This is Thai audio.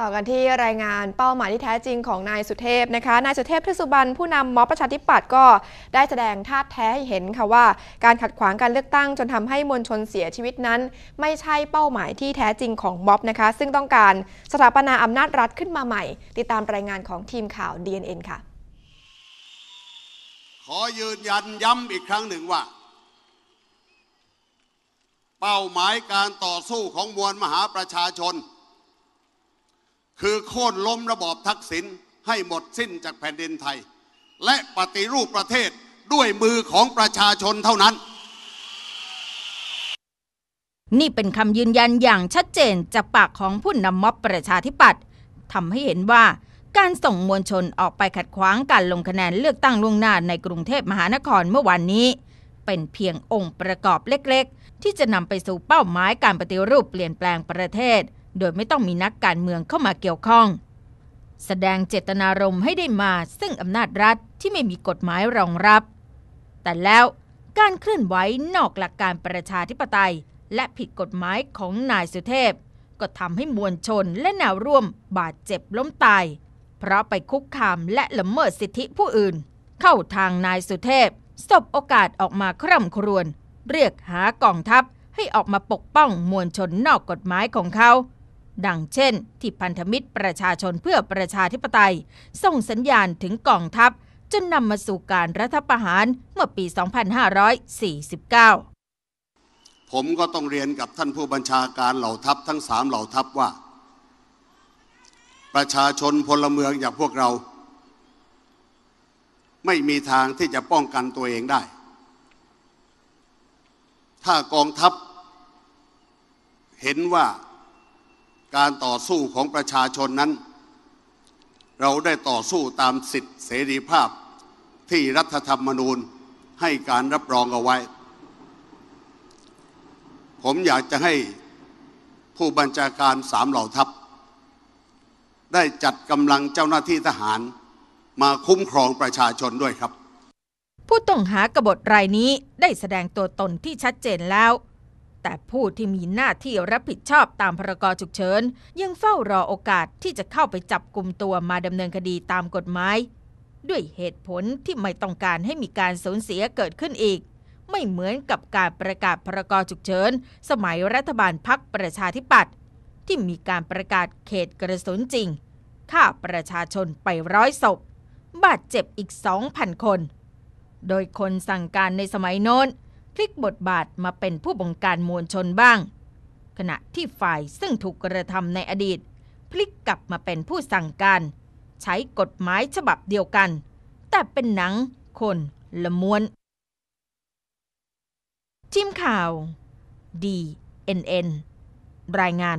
ต่อกันที่รายงานเป้าหมายที่แท้จริงของนายสุเทพนะคะ นายสุเทพเทสุบันผู้นำม็อบประชาธิปัตย์ก็ได้แสดงท่าแท้ให้เห็นค่ะว่า การขัดขวางการเลือกตั้งจนทำให้มวลชนเสียชีวิตนั้น ไม่ใช่เป้าหมายที่แท้จริงของม็อบนะคะ ซึ่งต้องการสถาปนาอำนาจรัฐขึ้นมาใหม่ ติดตามรายงานของทีมข่าว DNN ค่ะ ขอยืนยันย้ำอีกครั้งหนึ่งว่า เป้าหมายการต่อสู้ของมวลมหาประชาชน คือโค่นล้มระบอบทักษิณให้หมดสิ้นจากแผ่นดินไทย และปฏิรูปประเทศด้วยมือของประชาชนเท่านั้น นี่เป็นคำยืนยันอย่างชัดเจนจากปากของผู้นำม็อบประชาธิปัตย์ทำให้เห็นว่าการส่งมวลชนออกไปขัดขวางการลงคะแนนเลือกตั้งล่วงหน้าในกรุงเทพมหานครเมื่อวานนี้ เป็นเพียงองค์ประกอบเล็กๆ ที่จะนำไปสู่เป้าหมายการปฏิรูปเปลี่ยนแปลงประเทศ โดยไม่ต้องมีนักการเมืองเข้ามาเกี่ยวข้อง แสดงเจตนารมณ์ให้ได้มาซึ่งอำนาจรัฐที่ไม่มีกฎหมายรองรับ แต่แล้วการเคลื่อนไหวนอกหลักการประชาธิปไตย และผิดกฎหมายของนายสุเทพ ก็ทำให้มวลชนและแนวร่วมบาดเจ็บล้มตาย เพราะไปคุกคามและละเมิดสิทธิผู้อื่น เข้าทางนายสุเทพสบโอกาสออกมาคร่ำครวญเรียกหากองทัพให้ออกมาปกป้องมวลชนนอกกฎหมายของเขา ดังเช่น ที่พันธมิตรประชาชนเพื่อประชาธิปไตย ส่งสัญญาณถึงกองทัพ จนนำมาสู่การรัฐประหารเมื่อปี 2549 ผมก็ต้องเรียนกับท่านผู้บัญชาการเหล่าทัพทั้งสามเหล่าทัพว่า ประชาชนพลเมืองอย่างพวกเรา ไม่มีทางที่จะป้องกันตัวเองได้ ถ้ากองทัพเห็นว่า การต่อสู้ของประชาชนนั้น เราได้ต่อสู้ตามสิทธิเสรีภาพที่รัฐธรรมนูญให้การรับรองเอาไว้ ผมอยากจะให้ผู้บัญชาการสามเหล่าทัพ ได้จัดกำลังเจ้าหน้าที่ทหารมาคุ้มครองประชาชนด้วยครับ ผู้ต้องหากบฏรายนี้ได้แสดงตัวตนที่ชัดเจนแล้ว แต่ผู้ที่มีหน้าที่รับผิดชอบตามพรกฉุกเฉินยังเฝ้ารอโอกาสที่จะเข้าไปจับกลุ่มตัวมาดำเนินคดีตามกฎหมาย ด้วยเหตุผลที่ไม่ต้องการให้มีการสูญเสียเกิดขึ้นอีก ไม่เหมือนกับการประกาศพรกฉุกเฉินสมัยรัฐบาลพักประชาธิปัตย์ที่มีการประกาศเขตกระสุนจริงฆ่าประชาชนไปร้อยศพ บาดเจ็บอีก 2,000 คน โดยคนสั่งการในสมัยโน้น ลิกบทบาทมาเป็นผู้บงการมวลชนบ้าง ขณะที่ฝ่ายซึ่งถูกกระทำในอดีต พลิกกลับมาเป็นผู้สั่งการ ใช้กฎหมายฉบับเดียวกัน แต่เป็นหนัง คนละม้วนทีมข่าว DNN รายงาน